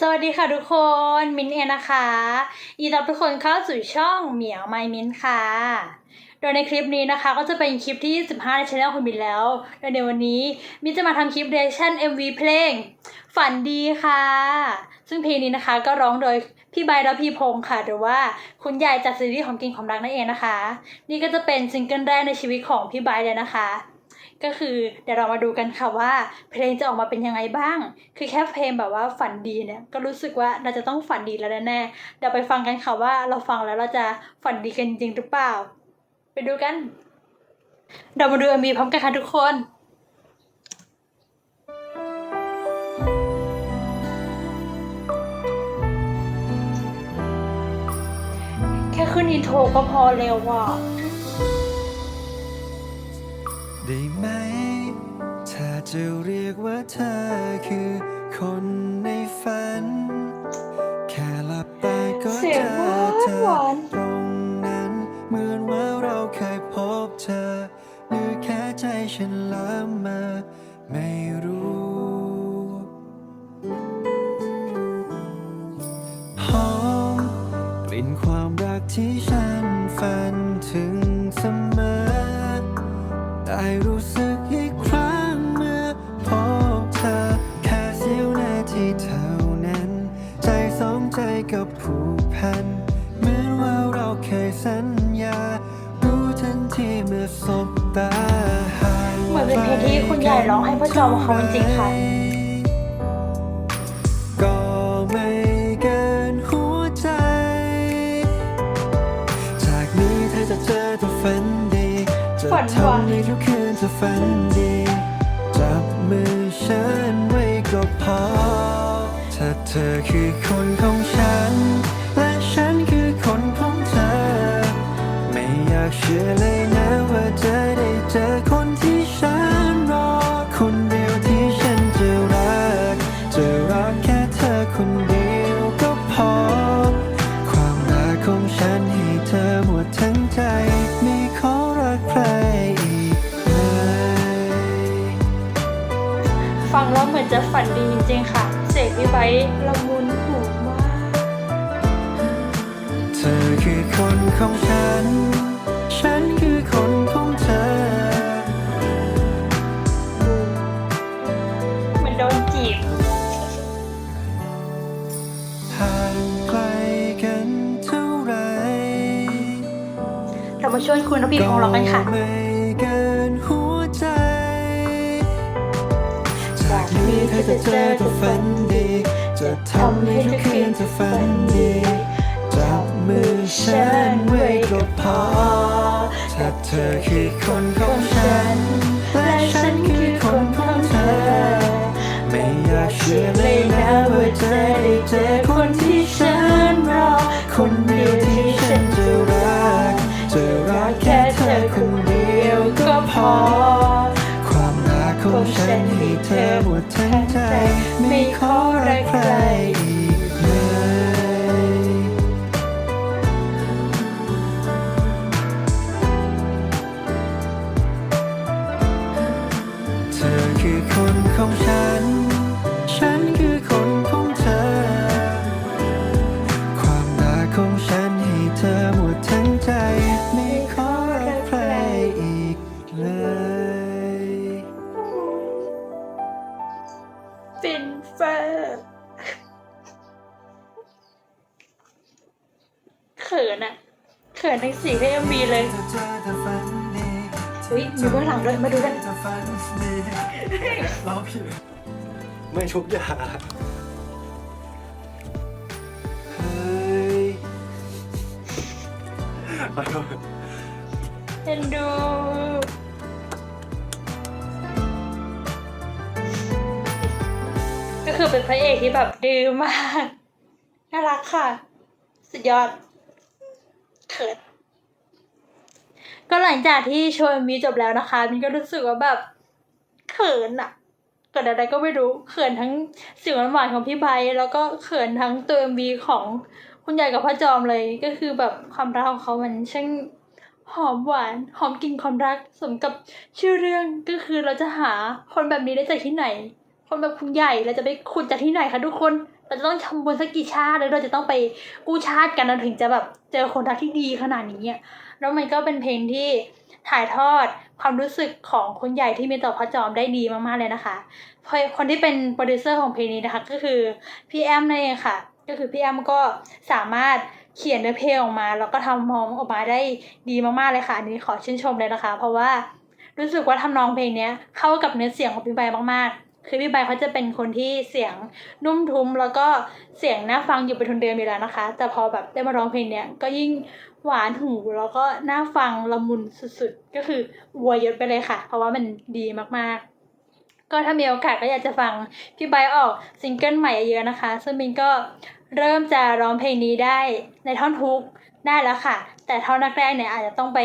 สวัสดีค่ะทุกคน มินเองนะคะยินดีต้อนรับทุกคนเข้าสู่ช่องเหมียวไมมินค่ะ โดยในคลิปนี้นะคะก็จะเป็นคลิปที่25ในช่องคุณมินแล้ว โดยในวันนี้มินจะมาทำคลิปเรชั่น MV เพลง ฝันดีค่ะ ซึ่งเพลงนี้นะคะก็ร้องโดยพี่ใบและพี่พงค่ะ หรือว่าคุณยายจากซีรีส์ของกินความรักนั่นเองนะคะ นี่ก็จะเป็นซิงเกิลแรกในชีวิตของพี่ใบเลยนะคะ ก็คือเดี๋ยวเรามาดูกันค่ะว่า เพลงจะออกมาเป็นยังไงบ้าง คือแค่เพลงแบบว่าฝันดีเนี่ยก็รู้สึกว่าเราจะต้องฝันดีแล้วแน่ๆเดี๋ยวไปฟังกันค่ะว่าเราฟังแล้วเราจะฝันดีกันจริงหรือเปล่า ไปดูกัน เรามาดู MV พร้อมกันค่ะทุกคนแค่ขึ้นอินโทรก็พอเร็วว่ะ ได้ไหม ถ้าจะเรียกว่าเธอคือคนในฝัน แค่หลับตาก็เสียเจอเธอหวานตรงนั้น เหมือนว่าเราเคยพบเธอ หรือแค่ใจฉันละเมา ไม่รู้ หอมกลิ่นความรักที่ฉันฝันถึงเสมอ ได้รู้สึกอีกครั้งเมื่อพบเธอ แค่เสี้ยวนาทีเท่านั้น ใจสองใจกับผูกพัน เหมือนว่าเราเคยสัญญา รู้ทันทีเมื่อสบตาเหมือนเป็นเพลงที่คุณยายร้องให้พ่อจอมเขาจริงๆค่ะ ฝันหวานทำให้ทุกคืนเธอฝันดี จับมือฉันไว้ก็พอ ถ้าเธอคือคนของฉัน นจะฝันดีจริงๆค่ะ เสียงพี่ไบร์ทละมุนหูมาก เธอคือคนของฉัน ฉันคือคนของเธอ เหมือนโดนจีบ ห่างไกลกันเท่าไหร เรามาช่วยคุณนพีของเรากันค่ะไม่ จากนี้เธอจะเจอก็ฝันดี จะทำให้ทุกคืนเธอฝันดีจับมือฉันไว้ก็พอถ้าเธอคือคนของฉัน ดทั้งใจไม่ขอรักใครอีกเลยเธอคือคนของฉัน เขินทั้งสี่ให้เอ็มวีเลยอุ๊ยมีเบื้องหลังด้วยมาดูกันร้องผิดไม่ทุกอย่างเฮ้ยขอโทษเอ็นดูก็คือเป็นพระเอกที่แบบดื้อมาก น่ารักค่ะ สุดยอดเขิน ก็หลังจากที่โชว์มีจบแล้วนะคะมินก็รู้สึกว่าแบบเขินอะเกิดอะไรก็ไม่รู้เขินทั้งเสียงหวานของพี่ไบแล้วก็เขินทั้งตัวเอ็มวีของคุณยายกับพ่อจอมเลยก็คือแบบความรักของเขามันช่างหอมหวานหอมกลิ่นความรักสมกับชื่อเรื่องก็คือเราจะหาคนแบบนี้ได้จากที่ไหน คนแบบคุณใหญ่เราจะไปขุดจากที่ไหนคะทุกคนเราจะต้องทำบุญสักกี่ชาติแล้วเราจะต้องไปกู้ชาติกันเราถึงจะแบบเจอคนรักที่ดีขนาดนี้อะ แล้วมันก็เป็นเพลงที่ถ่ายทอดความรู้สึกของคนใหญ่ที่มีต่อพระจอมได้ดีมากๆเลยนะคะเพราะคนที่เป็นโปรดิวเซอร์ของเพลงนี้นะคะ ก็คือพี่แอมนั่นเองค่ะ ก็คือพี่แอมก็สามารถเขียนเนื้อเพลงออกมา แล้วก็ทำมองออกมาได้ดีมากๆเลยค่ะอันนี้ขอชื่นชมเลยนะคะ เพราะว่ารู้สึกว่าทำนองเพลงนี้เข้ากับเนื้อเสียงของพี่ใบมากๆ คือพี่ใบเขาจะเป็นคนที่เสียงนุ่มทุ้ม แล้วก็เสียงน่าฟังอยู่เป็นทุนเดิมอยู่แล้วนะคะ แต่พอแบบได้มาร้องเพลงเนี้ยก็ยิ่ง หวานหูแล้วก็น่าฟังละมุนสุดๆ ก็คือวัวยศไปเลยค่ะ เพราะว่ามันดีมากๆ ก็ถ้ามีโอกาสก็อยากจะฟังพี่ใบออกซิงเกิลใหม่เยอะนะคะ ซึ่งมินก็เริ่มจะร้องเพลงนี้ได้ในท่อนฮุก ได้แล้วค่ะ แต่ท่อนแรกๆเนี่ยอาจจะต้องไป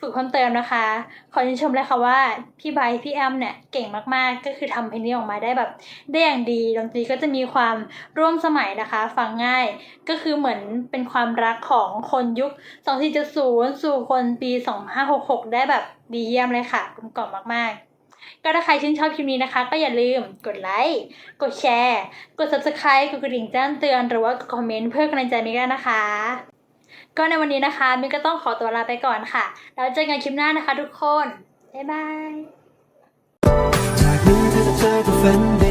ฝึกเพิ่มเติมนะคะ ขอชื่นชมเลยค่ะว่า พี่ไบพี่แอมเนี่ยเก่งมากๆ ก็คือทำเพลงนี้ออกมาได้แบบได้อย่างดีดนตรีก็จะมีความร่วมสมัยนะคะ ฟังง่าย ก็คือเหมือนเป็นความรักของคนยุค 2470 สู่คนปี 2566 ได้แบบดีเยี่ยมเลยค่ะกลมกล่อมมากๆก็ถ้าใครชื่นชอบคลิปนี้นะคะ ก็อย่าลืมกดไลค์กดแชร์ กด subscribe กดกระดิ่งแจ้งเตือน หรือว่ากดคอมเมนต์เพื่อกำลังใจมิกด้นะคะ ก็ในวันนี้นะคะมินก็ต้องขอตัวลาไปก่อนค่ะ แล้วเจอกันคลิปหน้านะคะทุกคน บ๊ายบาย